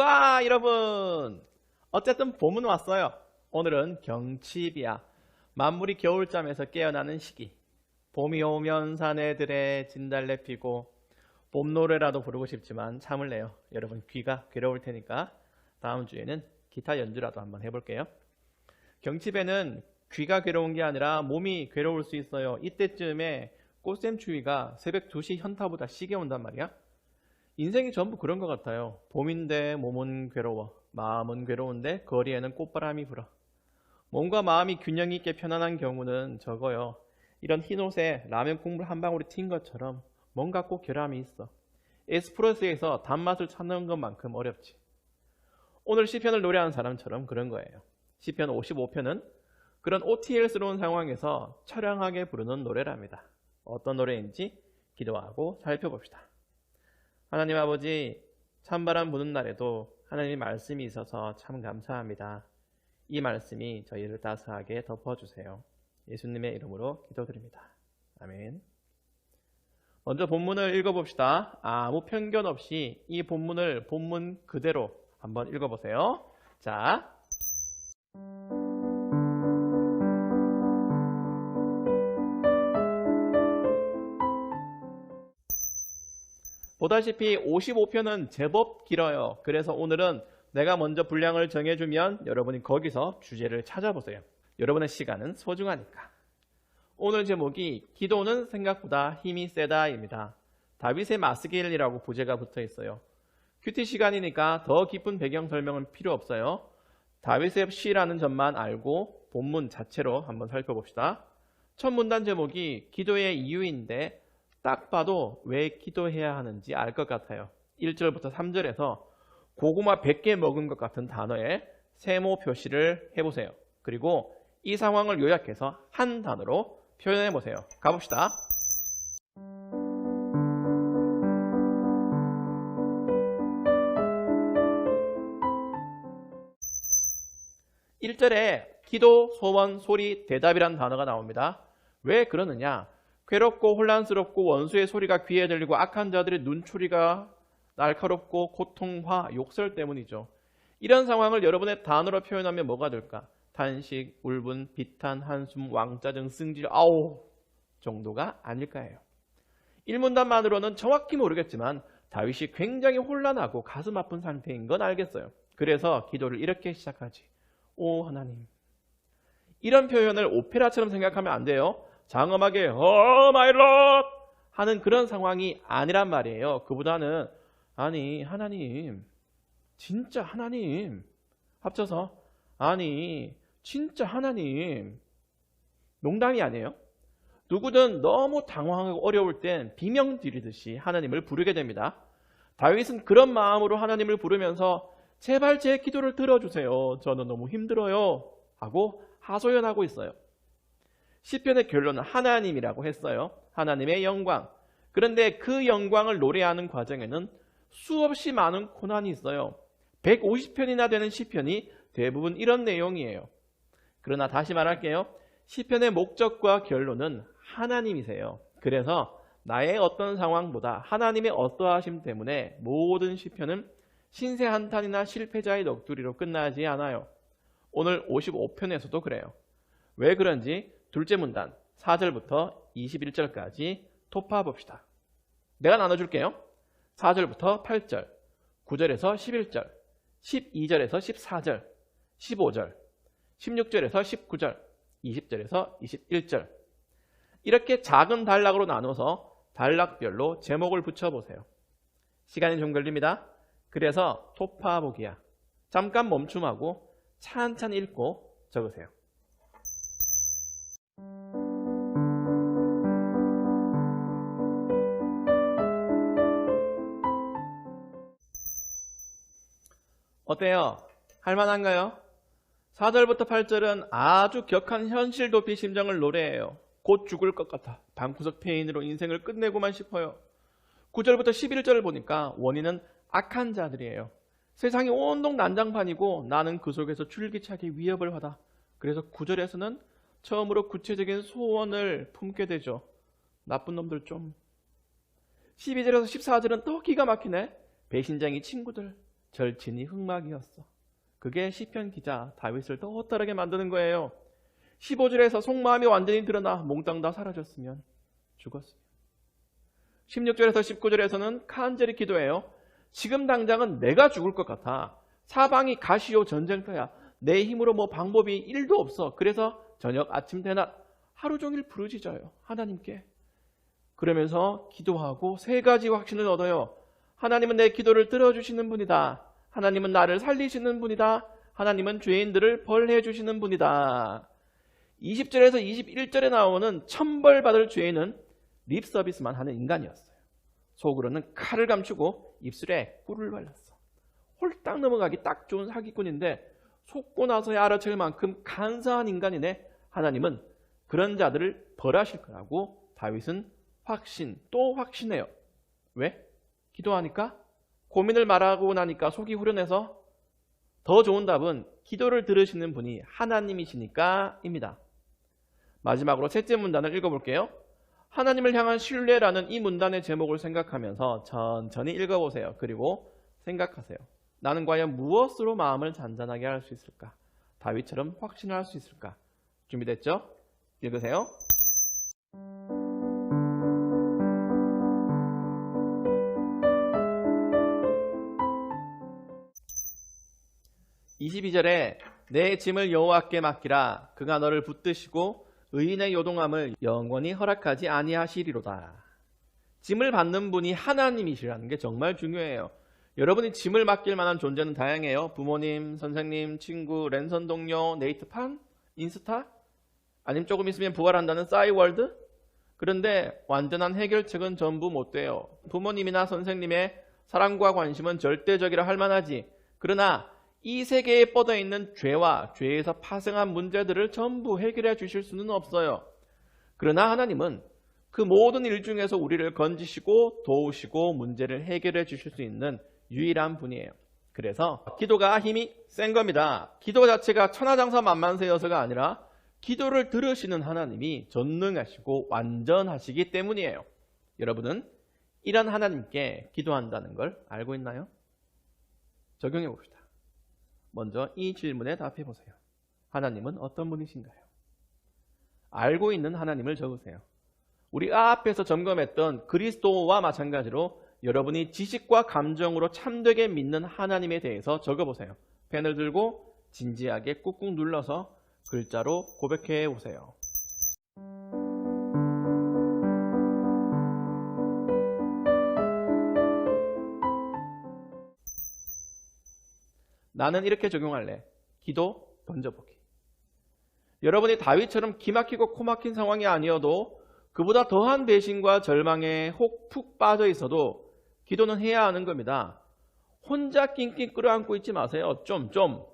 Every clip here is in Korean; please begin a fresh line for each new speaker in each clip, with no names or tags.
반갑습니다, 여러분. 어쨌든 봄은 왔어요. 오늘은 경칩이야. 만물이 겨울잠에서 깨어나는 시기. 봄이 오면 사내들의 진달래 피고 봄 노래라도 부르고 싶지만 참을래요. 여러분 귀가 괴로울 테니까 다음 주에는 기타 연주라도 한번 해볼게요. 경칩에는 귀가 괴로운 게 아니라 몸이 괴로울 수 있어요. 이때쯤에 꽃샘추위가 새벽 2시 현타보다 시게 온단 말이야. 인생이 전부 그런 것 같아요. 봄인데 몸은 괴로워. 마음은 괴로운데 거리에는 꽃바람이 불어. 몸과 마음이 균형 있게 편안한 경우는 적어요. 이런 흰 옷에 라면 국물 한 방울이 튄 것처럼 뭔가 꼭 결함이 있어. 에스프레소에서 단맛을 찾는 것만큼 어렵지. 오늘 시편을 노래하는 사람처럼 그런 거예요. 시편 55편은 그런 OTL스러운 상황에서 처량하게 부르는 노래랍니다. 어떤 노래인지 기도하고 살펴봅시다. 하나님 아버지, 찬바람 부는 날에도 하나님의 말씀이 있어서 참 감사합니다. 이 말씀이 저희를 따스하게 덮어주세요. 예수님의 이름으로 기도드립니다. 아멘. 먼저 본문을 읽어봅시다. 아무 편견 없이 이 본문을 본문 그대로 한번 읽어보세요. 자. 보다시피 55편은 제법 길어요. 그래서 오늘은 내가 먼저 분량을 정해주면 여러분이 거기서 주제를 찾아보세요. 여러분의 시간은 소중하니까. 오늘 제목이 기도는 생각보다 힘이 세다입니다. 다윗의 마스길이라고 부제가 붙어 있어요. 큐티 시간이니까 더 깊은 배경 설명은 필요 없어요. 다윗의 시라는 점만 알고 본문 자체로 한번 살펴봅시다. 첫 문단 제목이 기도의 이유인데 딱 봐도 왜 기도해야 하는지 알 것 같아요. 1절부터 3절에서 고구마 100개 먹은 것 같은 단어에 세모 표시를 해보세요. 그리고 이 상황을 요약해서 한 단어로 표현해 보세요. 가봅시다. 일절에 기도, 소원, 소리, 대답이란 단어가 나옵니다. 왜 그러느냐? 괴롭고 혼란스럽고 원수의 소리가 귀에 들리고 악한 자들의 눈초리가 날카롭고 고통화, 욕설 때문이죠. 이런 상황을 여러분의 단어로 표현하면 뭐가 될까? 탄식, 울분, 비탄, 한숨, 왕짜증, 승질, 아우 정도가 아닐까요? 일문단만으로는 정확히 모르겠지만 다윗이 굉장히 혼란하고 가슴 아픈 상태인 건 알겠어요. 그래서 기도를 이렇게 시작하지. 오 하나님. 이런 표현을 오페라처럼 생각하면 안 돼요. 장엄하게 어 마이 롯 하는 그런 상황이 아니란 말이에요. 그보다는 아니 하나님 진짜 하나님 합쳐서 아니 진짜 하나님 농담이 아니에요. 누구든 너무 당황하고 어려울 땐 비명 지르듯이 하나님을 부르게 됩니다. 다윗은 그런 마음으로 하나님을 부르면서 제발 제 기도를 들어주세요. 저는 너무 힘들어요. 하고 하소연하고 있어요. 시편의 결론은 하나님이라고 했어요. 하나님의 영광. 그런데 그 영광을 노래하는 과정에는 수없이 많은 고난이 있어요. 150편이나 되는 시편이 대부분 이런 내용이에요. 그러나 다시 말할게요. 시편의 목적과 결론은 하나님이세요. 그래서 나의 어떤 상황보다 하나님의 어떠하심 때문에 모든 시편은 신세 한탄이나 실패자의 넋두리로 끝나지 않아요. 오늘 55편에서도 그래요. 왜 그런지 둘째 문단 4절부터 21절까지 토파 봅시다. 내가 나눠줄게요. 4절부터 8절, 9절에서 11절, 12절에서 14절, 15절, 16절에서 19절, 20절에서 21절. 이렇게 작은 단락으로 나눠서 단락별로 제목을 붙여보세요. 시간이 좀 걸립니다. 그래서 토파보기야. 잠깐 멈춤하고 찬찬히 읽고 적으세요. 어때요? 할만한가요? 4절부터 8절은 아주 격한 현실 도피 심정을 노래해요. 곧 죽을 것 같아. 방구석 페인으로 인생을 끝내고만 싶어요. 9절부터 11절을 보니까 원인은 악한 자들이에요. 세상이 온통 난장판이고 나는 그 속에서 줄기차게 위협을 받아. 그래서 9절에서는 처음으로 구체적인 소원을 품게 되죠. 나쁜 놈들 좀. 12절에서 14절은 또 기가 막히네. 배신장이 친구들, 절친이 흑막이었어. 그게 시편 기자 다윗을 더 따르게 만드는 거예요. 15절에서 속마음이 완전히 드러나 몽땅 다 사라졌으면 죽었어요. 16절에서 19절에서는 간절히 기도해요. 지금 당장은 내가 죽을 것 같아. 사방이 가시오 전쟁터야. 내 힘으로 뭐 방법이 1도 없어. 그래서 저녁, 아침, 대낮 하루 종일 부르짖어요. 하나님께. 그러면서 기도하고 세 가지 확신을 얻어요. 하나님은 내 기도를 들어주시는 분이다. 하나님은 나를 살리시는 분이다. 하나님은 죄인들을 벌해 주시는 분이다. 20절에서 21절에 나오는 천벌받을 죄인은 립 서비스만 하는 인간이었어요. 속으로는 칼을 감추고 입술에 꿀을 발랐어. 홀딱 넘어가기 딱 좋은 사기꾼인데 속고 나서야 알아챌 만큼 간사한 인간이네. 하나님은 그런 자들을 벌하실 거라고 다윗은 확신 또 확신해요. 왜? 기도하니까 고민을 말하고 나니까 속이 후련해서 더 좋은 답은 기도를 들으시는 분이 하나님이시니까 입니다. 마지막으로 셋째 문단을 읽어볼게요. 하나님을 향한 신뢰라는 이 문단의 제목을 생각하면서 천천히 읽어보세요. 그리고 생각하세요. 나는 과연 무엇으로 마음을 잔잔하게 할 수 있을까? 다윗처럼 확신할 수 있을까? 준비됐죠? 읽으세요. 22절에 내 짐을 여호와께 맡기라 그가 너를 붙드시고 의인의 요동함을 영원히 허락하지 아니하시리로다. 짐을 받는 분이 하나님이시라는 게 정말 중요해요. 여러분이 짐을 맡길 만한 존재는 다양해요. 부모님, 선생님, 친구, 랜선 동료, 네이트판, 인스타, 아니면 조금 있으면 부활한다는 싸이월드. 그런데 완전한 해결책은 전부 못 돼요. 부모님이나 선생님의 사랑과 관심은 절대적이라 할 만하지. 그러나 이 세계에 뻗어 있는 죄와 죄에서 파생한 문제들을 전부 해결해 주실 수는 없어요. 그러나 하나님은 그 모든 일 중에서 우리를 건지시고 도우시고 문제를 해결해 주실 수 있는 유일한 분이에요. 그래서 기도가 힘이 센 겁니다. 기도 자체가 천하장사 만만세여서가 아니라 기도를 들으시는 하나님이 전능하시고 완전하시기 때문이에요. 여러분은 이런 하나님께 기도한다는 걸 알고 있나요? 적용해 봅시다. 먼저 이 질문에 답해 보세요. 하나님은 어떤 분이신가요? 알고 있는 하나님을 적으세요. 우리 앞에서 점검했던 그리스도와 마찬가지로 여러분이 지식과 감정으로 참되게 믿는 하나님에 대해서 적어보세요. 펜을 들고 진지하게 꾹꾹 눌러서 글자로 고백해 보세요. 나는 이렇게 적용할래. 기도 던져보기. 여러분이 다윗처럼 기막히고 코막힌 상황이 아니어도 그보다 더한 배신과 절망에 혹 푹 빠져 있어도 기도는 해야 하는 겁니다. 혼자 낑낑 끌어안고 있지 마세요. 좀, 좀.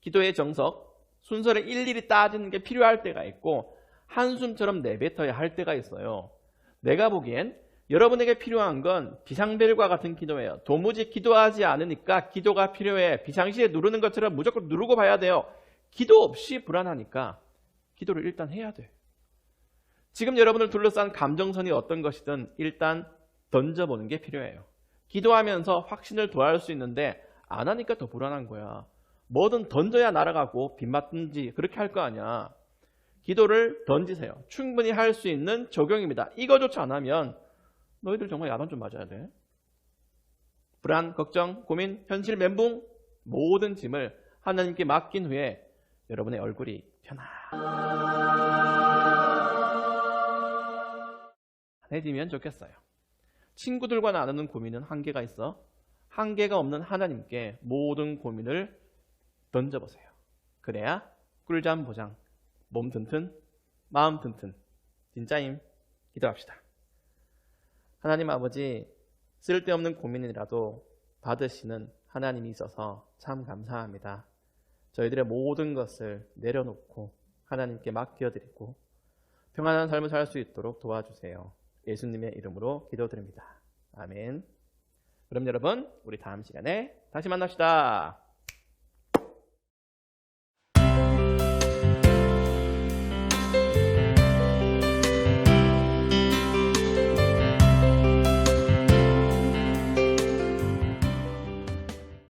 기도의 정석, 순서를 일일이 따지는 게 필요할 때가 있고, 한숨처럼 내뱉어야 할 때가 있어요. 내가 보기엔 여러분에게 필요한 건 비상벨과 같은 기도예요. 도무지 기도하지 않으니까 기도가 필요해. 비상시에 누르는 것처럼 무조건 누르고 봐야 돼요. 기도 없이 불안하니까 기도를 일단 해야 돼. 지금 여러분을 둘러싼 감정선이 어떤 것이든 일단 던져보는 게 필요해요. 기도하면서 확신을 더할 수 있는데 안 하니까 더 불안한 거야. 뭐든 던져야 날아가고 빗 맞든지 그렇게 할 거 아니야. 기도를 던지세요. 충분히 할 수 있는 적용입니다. 이거조차 안 하면 너희들 정말 야단 좀 맞아야 돼. 불안, 걱정, 고민, 현실, 멘붕 모든 짐을 하나님께 맡긴 후에 여러분의 얼굴이 편안해지면 좋겠어요. 친구들과 나누는 고민은 한계가 있어. 한계가 없는 하나님께 모든 고민을 던져보세요. 그래야 꿀잠 보장, 몸 튼튼, 마음 튼튼. 진짜임. 기도합시다. 하나님 아버지, 쓸데없는 고민이라도 받으시는 하나님이 있어서 참 감사합니다. 저희들의 모든 것을 내려놓고 하나님께 맡겨드리고 평안한 삶을 살 수 있도록 도와주세요. 예수님의 이름으로 기도드립니다. 아멘. 그럼 여러분, 우리 다음 시간에 다시 만납시다.